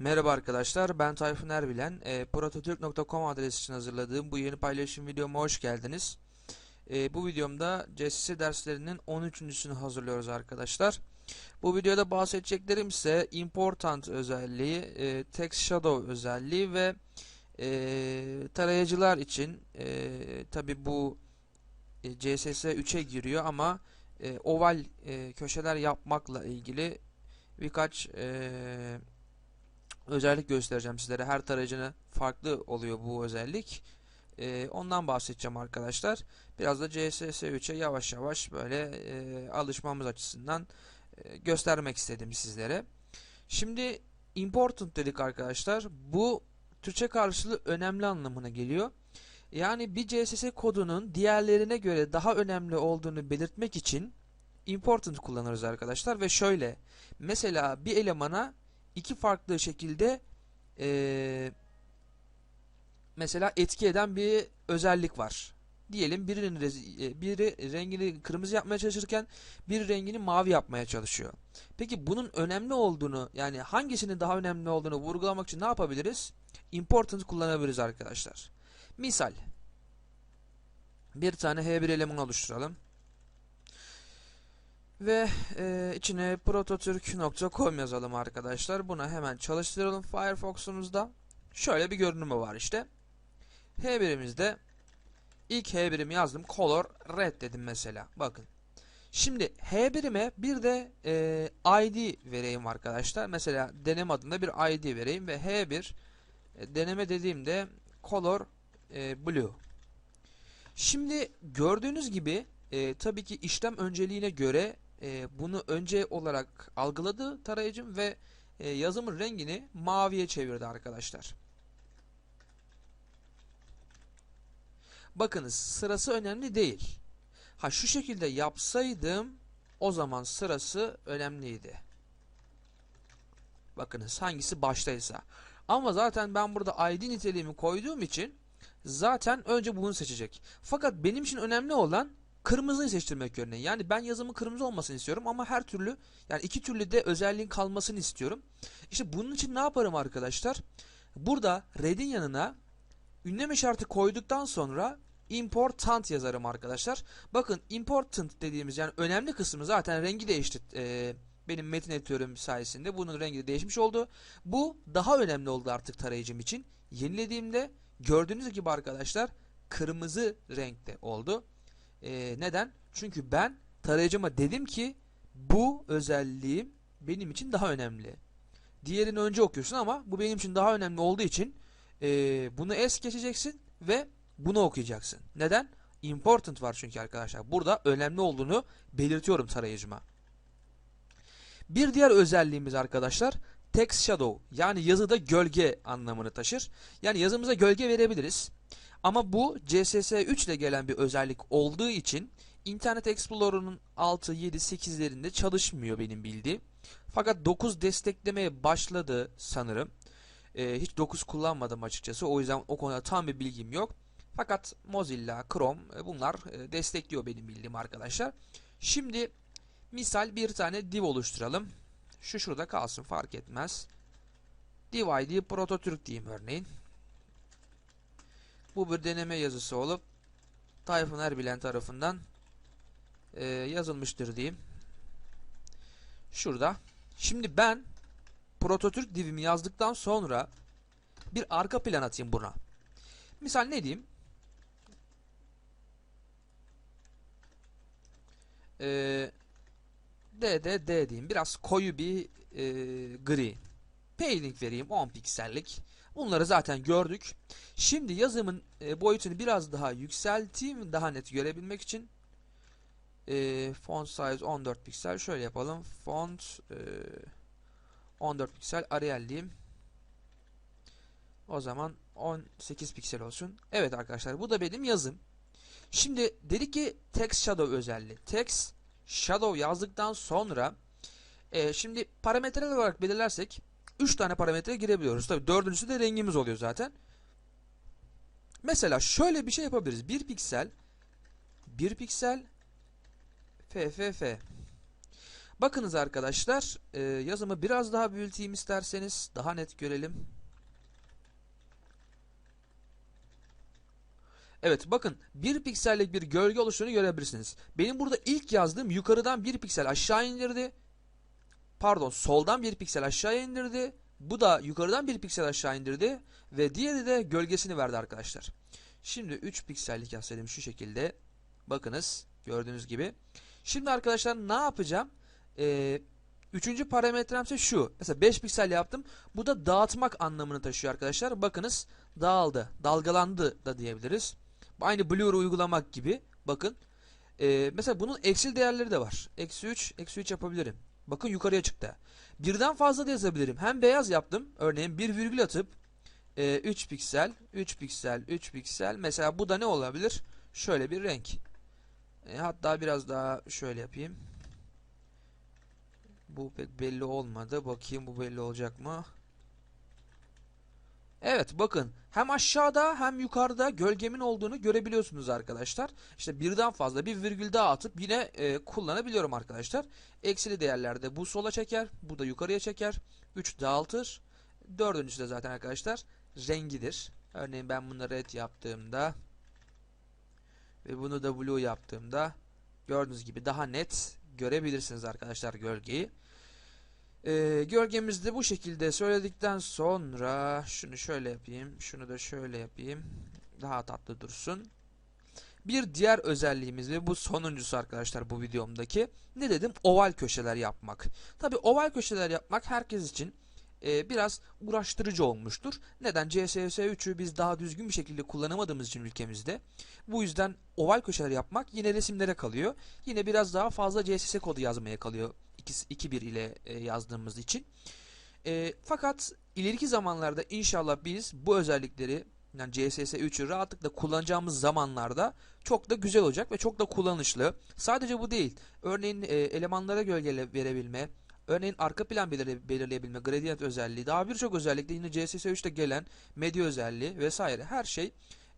Merhaba arkadaşlar, ben Tayfun Erbilen. E, Prototürk.com adresi için hazırladığım bu yeni paylaşım videoma hoş geldiniz. E, bu videomda CSS derslerinin 13.sünü hazırlıyoruz arkadaşlar. Bu videoda bahsedeceklerim ise important özelliği, e, text shadow özelliği ve e, tarayıcılar için e, tabi bu e, CSS 3'e giriyor ama e, oval e, köşeler yapmakla ilgili birkaç e, özellik göstereceğim sizlere. Her tarayıcına farklı oluyor bu özellik. Ee, ondan bahsedeceğim arkadaşlar. Biraz da CSS 3'e yavaş yavaş böyle e, alışmamız açısından e, göstermek istedim sizlere. Şimdi important dedik arkadaşlar. Bu Türkçe karşılığı önemli anlamına geliyor. Yani bir CSS kodunun diğerlerine göre daha önemli olduğunu belirtmek için important kullanırız arkadaşlar ve şöyle mesela bir elemana iki farklı şekilde e, mesela etki eden bir özellik var. Diyelim birinin rezi- biri rengini kırmızı yapmaya çalışırken bir rengini mavi yapmaya çalışıyor. Peki bunun önemli olduğunu yani hangisinin daha önemli olduğunu vurgulamak için ne yapabiliriz? Important kullanabiliriz arkadaşlar. Misal bir tane H1 eleman oluşturalım. Ve e, içine prototürk.com yazalım arkadaşlar. Buna hemen çalıştıralım Firefox'umuzda. Şöyle bir görünümü var işte. H1'imizde ilk H1'imi yazdım. Color red dedim mesela. Bakın. Şimdi H1'ime bir de e, ID vereyim arkadaşlar. Mesela deneme adında bir ID vereyim ve H1 e, deneme dediğimde color e, blue. Şimdi gördüğünüz gibi e, tabii ki işlem önceliğine göre e, bunu önce olarak algıladı tarayıcım ve e, yazımın rengini maviye çevirdi arkadaşlar. Bakınız sırası önemli değil. Ha şu şekilde yapsaydım o zaman sırası önemliydi. Bakınız hangisi baştaysa. Ama zaten ben burada ID niteliğimi koyduğum için zaten önce bunu seçecek. Fakat benim için önemli olan kırmızıyı seçtirmek örneğin. Yani ben yazımın kırmızı olmasını istiyorum ama her türlü yani iki türlü de özelliğin kalmasını istiyorum. İşte bunun için ne yaparım arkadaşlar? Burada red'in yanına ünlem işareti koyduktan sonra important yazarım arkadaşlar. Bakın important dediğimiz yani önemli kısmı zaten rengi değişti. Ee, benim metin editörüm sayesinde bunun rengi de değişmiş oldu. Bu daha önemli oldu artık tarayıcım için. Yenilediğimde gördüğünüz gibi arkadaşlar kırmızı renkte oldu. Ee, neden? Çünkü ben tarayıcıma dedim ki bu özelliğim benim için daha önemli. Diğerini önce okuyorsun ama bu benim için daha önemli olduğu için e, bunu es geçeceksin ve bunu okuyacaksın. Neden? Important var çünkü arkadaşlar. Burada önemli olduğunu belirtiyorum tarayıcıma. Bir diğer özelliğimiz arkadaşlar text shadow yani yazıda gölge anlamını taşır. Yani yazımıza gölge verebiliriz. Ama bu CSS 3 ile gelen bir özellik olduğu için Internet Explorer'ın 6, 7, 8'lerinde çalışmıyor benim bildiğim. Fakat 9 desteklemeye başladı sanırım. Ee, hiç 9 kullanmadım açıkçası. O yüzden o konuda tam bir bilgim yok. Fakat Mozilla, Chrome e, bunlar e, destekliyor benim bildiğim arkadaşlar. Şimdi misal bir tane div oluşturalım. Şu şurada kalsın fark etmez. Div ID prototürk diyeyim örneğin. Bu bir deneme yazısı olup Tayfun Erbilen tarafından e, yazılmıştır diyeyim. Şurada. Şimdi ben prototürk divimi yazdıktan sonra bir arka plan atayım buna. Misal ne diyeyim? Ee, D, D, D diyeyim. Biraz koyu bir e, gri. Padding vereyim 10 piksellik. Bunları zaten gördük. Şimdi yazımın e, boyutunu biraz daha yükselteyim daha net görebilmek için. E, font size 14 piksel. Şöyle yapalım. Font e, 14 piksel Arial diyeyim. O zaman 18 piksel olsun. Evet arkadaşlar bu da benim yazım. Şimdi dedik ki text shadow özelliği. Text shadow yazdıktan sonra e, şimdi parametreler olarak belirlersek 3 tane parametre girebiliyoruz. Tabii dördüncüsü de rengimiz oluyor zaten. Mesela şöyle bir şey yapabiliriz. 1 piksel 1 piksel FFF Bakınız arkadaşlar, e, yazımı biraz daha büyüteyim isterseniz daha net görelim. Evet bakın bir piksellik bir gölge oluştuğunu görebilirsiniz. Benim burada ilk yazdığım yukarıdan bir piksel aşağı indirdi. Pardon soldan bir piksel aşağı indirdi. Bu da yukarıdan bir piksel aşağı indirdi. Ve diğeri de gölgesini verdi arkadaşlar. Şimdi 3 piksellik yazsaydım şu şekilde. Bakınız gördüğünüz gibi. Şimdi arkadaşlar ne yapacağım? Ee, üçüncü parametremse şu. Mesela 5 piksel yaptım. Bu da dağıtmak anlamını taşıyor arkadaşlar. Bakınız dağıldı, dalgalandı da diyebiliriz. Aynı Blur uygulamak gibi. Bakın. Ee, mesela bunun eksil değerleri de var. Eksi 3, eksi 3 yapabilirim. Bakın yukarıya çıktı. Birden fazla da yazabilirim. Hem beyaz yaptım. Örneğin bir virgül atıp e, 3 piksel, 3 piksel, 3 piksel. Mesela bu da ne olabilir? Şöyle bir renk. E, hatta biraz daha şöyle yapayım. Bu pek belli olmadı. Bakayım bu belli olacak mı? Evet bakın hem aşağıda hem yukarıda gölgemin olduğunu görebiliyorsunuz arkadaşlar. İşte birden fazla bir virgül daha atıp yine e, kullanabiliyorum arkadaşlar. Eksili değerlerde bu sola çeker, bu da yukarıya çeker. 3 dağıtır. Dördüncüsü de zaten arkadaşlar rengidir. Örneğin ben bunu red yaptığımda ve bunu da blue yaptığımda gördüğünüz gibi daha net görebilirsiniz arkadaşlar gölgeyi. Ee, gölgemizde bu şekilde söyledikten sonra şunu şöyle yapayım, şunu da şöyle yapayım. Daha tatlı dursun. Bir diğer özelliğimiz ve bu sonuncusu arkadaşlar bu videomdaki. Ne dedim? Oval köşeler yapmak. Tabi oval köşeler yapmak herkes için e, biraz uğraştırıcı olmuştur. Neden? CSS 3'ü biz daha düzgün bir şekilde kullanamadığımız için ülkemizde. Bu yüzden oval köşeler yapmak yine resimlere kalıyor. Yine biraz daha fazla CSS kodu yazmaya kalıyor 2.1 ile e, yazdığımız için. E, fakat ileriki zamanlarda inşallah biz bu özellikleri yani CSS 3'ü rahatlıkla kullanacağımız zamanlarda çok da güzel olacak ve çok da kullanışlı. Sadece bu değil. Örneğin e, elemanlara gölge verebilme, örneğin arka plan belir belirleyebilme, gradient özelliği, daha birçok özellikle yine CSS 3'te gelen medya özelliği vesaire her şey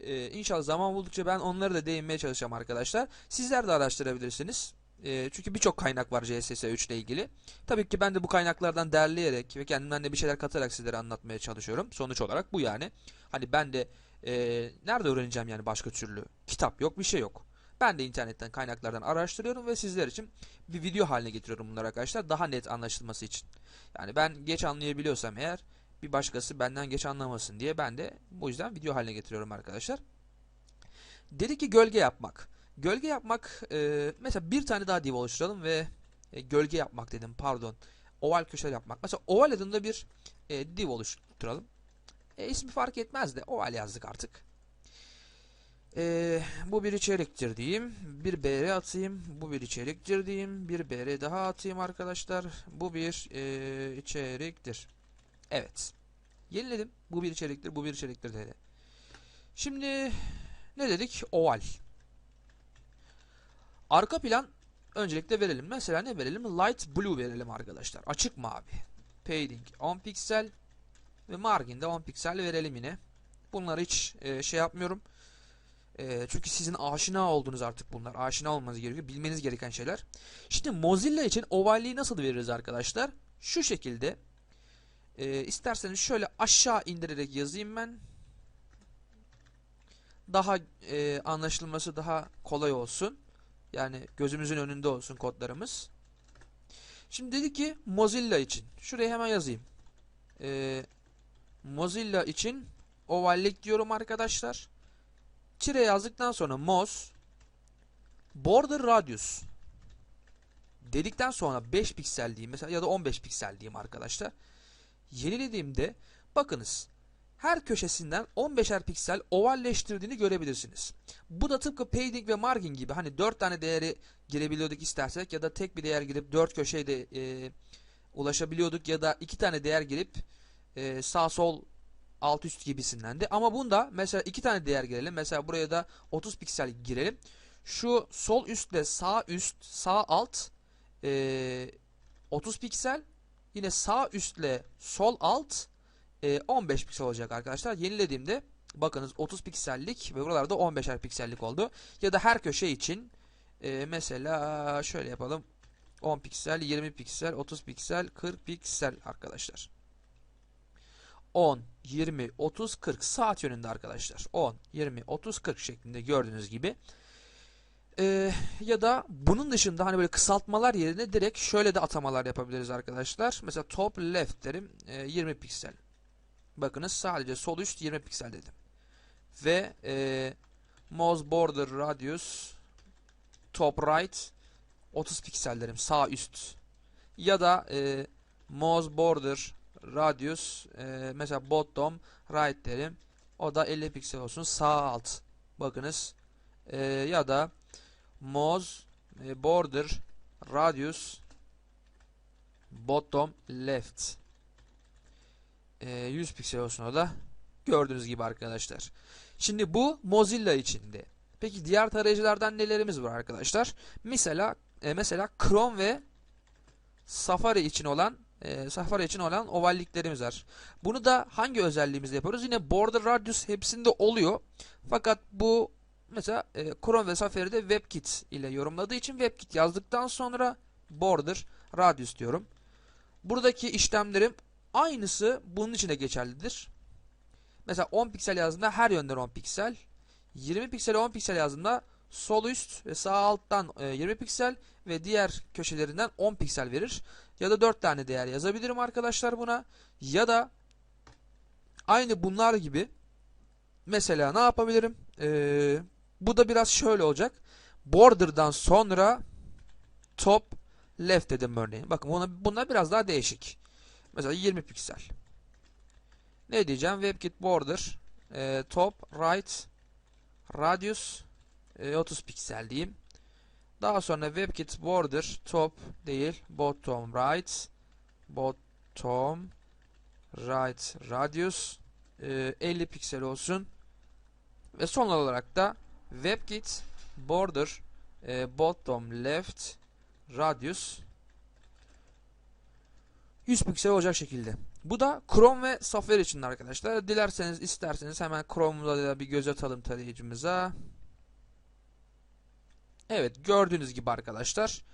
e, inşallah zaman buldukça ben onları da değinmeye çalışacağım arkadaşlar. Sizler de araştırabilirsiniz. E, çünkü birçok kaynak var CSS 3 ile ilgili. Tabii ki ben de bu kaynaklardan derleyerek ve kendimden de bir şeyler katarak sizlere anlatmaya çalışıyorum. Sonuç olarak bu yani. Hani ben de e, nerede öğreneceğim yani başka türlü? Kitap yok, bir şey yok. Ben de internetten kaynaklardan araştırıyorum ve sizler için bir video haline getiriyorum bunları arkadaşlar. Daha net anlaşılması için. Yani ben geç anlayabiliyorsam eğer bir başkası benden geç anlamasın diye ben de bu yüzden video haline getiriyorum arkadaşlar. Dedi ki gölge yapmak. Gölge yapmak e, mesela bir tane daha div oluşturalım ve e, gölge yapmak dedim pardon. Oval köşeler yapmak. Mesela oval adında bir e, div oluşturalım. E, ismi fark etmez de oval yazdık artık. E, bu bir içeriktir diyeyim. Bir BR atayım. Bu bir içeriktir diyeyim. Bir BR daha atayım arkadaşlar. Bu bir e, içeriktir. Evet. Yeniledim. Bu bir içeriktir. Bu bir içeriktir dedi. Şimdi ne dedik? Oval. Arka plan öncelikle verelim. Mesela ne verelim? Light blue verelim arkadaşlar. Açık mavi. Padding 10 piksel ve margin de 10 piksel verelim yine. Bunları hiç e, şey yapmıyorum. E, çünkü sizin aşina olduğunuz artık bunlar. Aşina olmanız gerekiyor. Bilmeniz gereken şeyler. Şimdi Mozilla için ovalliği nasıl veririz arkadaşlar? Şu şekilde. E, isterseniz şöyle aşağı indirerek yazayım ben. Daha e, anlaşılması daha kolay olsun. Yani gözümüzün önünde olsun kodlarımız. Şimdi dedi ki Mozilla için. Şuraya hemen yazayım. Ee, Mozilla için ovallik diyorum arkadaşlar. Tire yazdıktan sonra Moz Border Radius dedikten sonra 5 piksel diyeyim mesela ya da 15 piksel diyeyim arkadaşlar. Yenilediğimde bakınız her köşesinden 15'er piksel ovalleştirdiğini görebilirsiniz. Bu da tıpkı padding ve margin gibi hani 4 tane değeri girebiliyorduk istersek ya da tek bir değer girip 4 köşeye de e, ulaşabiliyorduk ya da 2 tane değer girip e, sağ sol alt üst gibisinden de. Ama bunda mesela 2 tane değer girelim. Mesela buraya da 30 piksel girelim. Şu sol üstle sağ üst sağ alt e, 30 piksel yine sağ üstle sol alt 15 e, piksel olacak arkadaşlar. Yenilediğimde bakınız 30 piksellik ve buralarda 15'er piksellik oldu. Ya da her köşe için e, mesela şöyle yapalım. 10 piksel, 20 piksel, 30 piksel, 40 piksel arkadaşlar. 10, 20, 30, 40 saat yönünde arkadaşlar. 10, 20, 30, 40 şeklinde gördüğünüz gibi. Ee, ya da bunun dışında hani böyle kısaltmalar yerine direkt şöyle de atamalar yapabiliriz arkadaşlar. Mesela top left derim e, 20 piksel. Bakınız sadece sol üst 20 piksel dedim. Ve e, mouse border radius top right 30 piksel derim sağ üst. Ya da e, mouse border radius e, mesela bottom right derim. O da 50 piksel olsun sağ alt. Bakınız. E, ya da mouse e, border radius bottom left. E, 100 piksel olsun o da. Gördüğünüz gibi arkadaşlar. Şimdi bu Mozilla içinde. Peki diğer tarayıcılardan nelerimiz var arkadaşlar? Mesela e, mesela Chrome ve Safari için olan e, Safari için olan ovalliklerimiz var. Bunu da hangi özelliğimizle yapıyoruz? Yine border radius hepsinde oluyor. Fakat bu mesela e, Chrome ve Safari'de WebKit ile yorumladığı için WebKit yazdıktan sonra border radius diyorum. Buradaki işlemlerim aynısı bunun için de geçerlidir. Mesela 10 piksel yazdığında her yönden 10 piksel. 20 piksel 10 piksel yazdığında sol üst ve sağ alttan 20 piksel ve diğer köşelerinden 10 piksel verir. Ya da 4 tane değer yazabilirim arkadaşlar buna. Ya da aynı bunlar gibi mesela ne yapabilirim? Ee, bu da biraz şöyle olacak. Border'dan sonra top left dedim örneğin. Bakın buna, bunlar biraz daha değişik. Mesela 20 piksel. Ne diyeceğim? WebKit border e, top right radius e, 30 piksel diyeyim. Daha sonra WebKit border top değil bottom right bottom right radius e, 50 piksel olsun. Ve son olarak da WebKit border e, bottom left radius 100 piksel olacak şekilde. Bu da Chrome ve Safari için arkadaşlar. Dilerseniz isterseniz hemen Chrome'da da bir göz atalım tarayıcımıza. Evet gördüğünüz gibi arkadaşlar.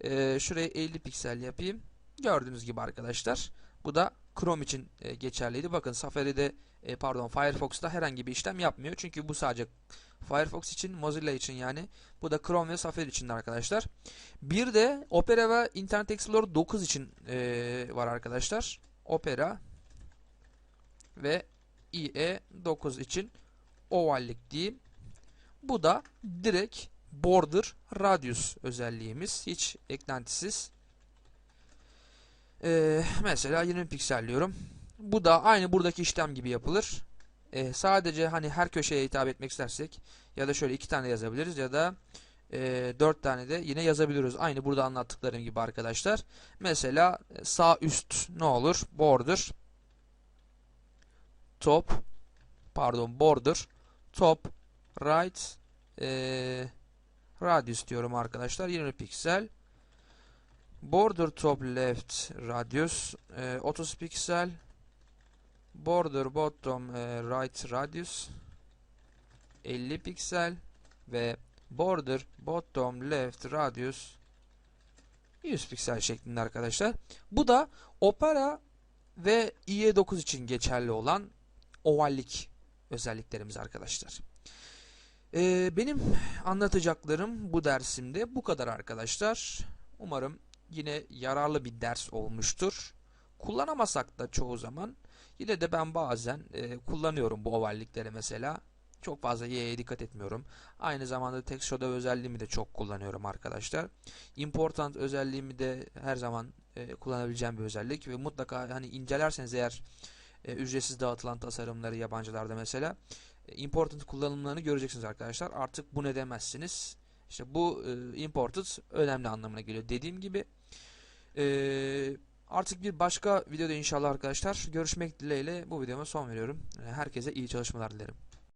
Ee, şuraya 50 piksel yapayım. Gördüğünüz gibi arkadaşlar. Bu da Chrome için e, geçerliydi. Bakın Safari'de e, pardon Firefox'ta herhangi bir işlem yapmıyor. Çünkü bu sadece Firefox için, Mozilla için yani. Bu da Chrome ve Safari için arkadaşlar. Bir de Opera ve Internet Explorer 9 için e, var arkadaşlar. Opera ve IE 9 için ovallik diyeyim. Bu da direkt border radius özelliğimiz. Hiç eklentisiz. Ee, mesela 20 piksel diyorum. Bu da aynı buradaki işlem gibi yapılır. Ee, sadece hani her köşeye hitap etmek istersek ya da şöyle iki tane yazabiliriz ya da e, 4 tane de yine yazabiliyoruz. Aynı burada anlattıklarım gibi arkadaşlar. Mesela sağ üst ne olur? Border top pardon border top right e, radius diyorum arkadaşlar. 20 piksel. Border top left radius e, 30 piksel. Border bottom e, right radius 50 piksel ve border bottom left radius 100 piksel şeklinde arkadaşlar. Bu da Opera ve IE9 için geçerli olan ovallik özelliklerimiz arkadaşlar. Ee, benim anlatacaklarım bu dersimde bu kadar arkadaşlar. Umarım yine yararlı bir ders olmuştur. Kullanamasak da çoğu zaman yine de ben bazen e, kullanıyorum bu ovallikleri mesela. Çok fazla y'ye dikkat etmiyorum. Aynı zamanda text shadow özelliğimi de çok kullanıyorum arkadaşlar. Important özelliğimi de her zaman e, kullanabileceğim bir özellik ve mutlaka hani incelerseniz eğer e, ücretsiz dağıtılan tasarımları yabancılarda mesela e, important kullanımlarını göreceksiniz arkadaşlar. Artık bu ne demezsiniz. İşte bu e, imported önemli anlamına geliyor. Dediğim gibi e, artık bir başka videoda inşallah arkadaşlar görüşmek dileğiyle bu videoma son veriyorum. Herkese iyi çalışmalar dilerim.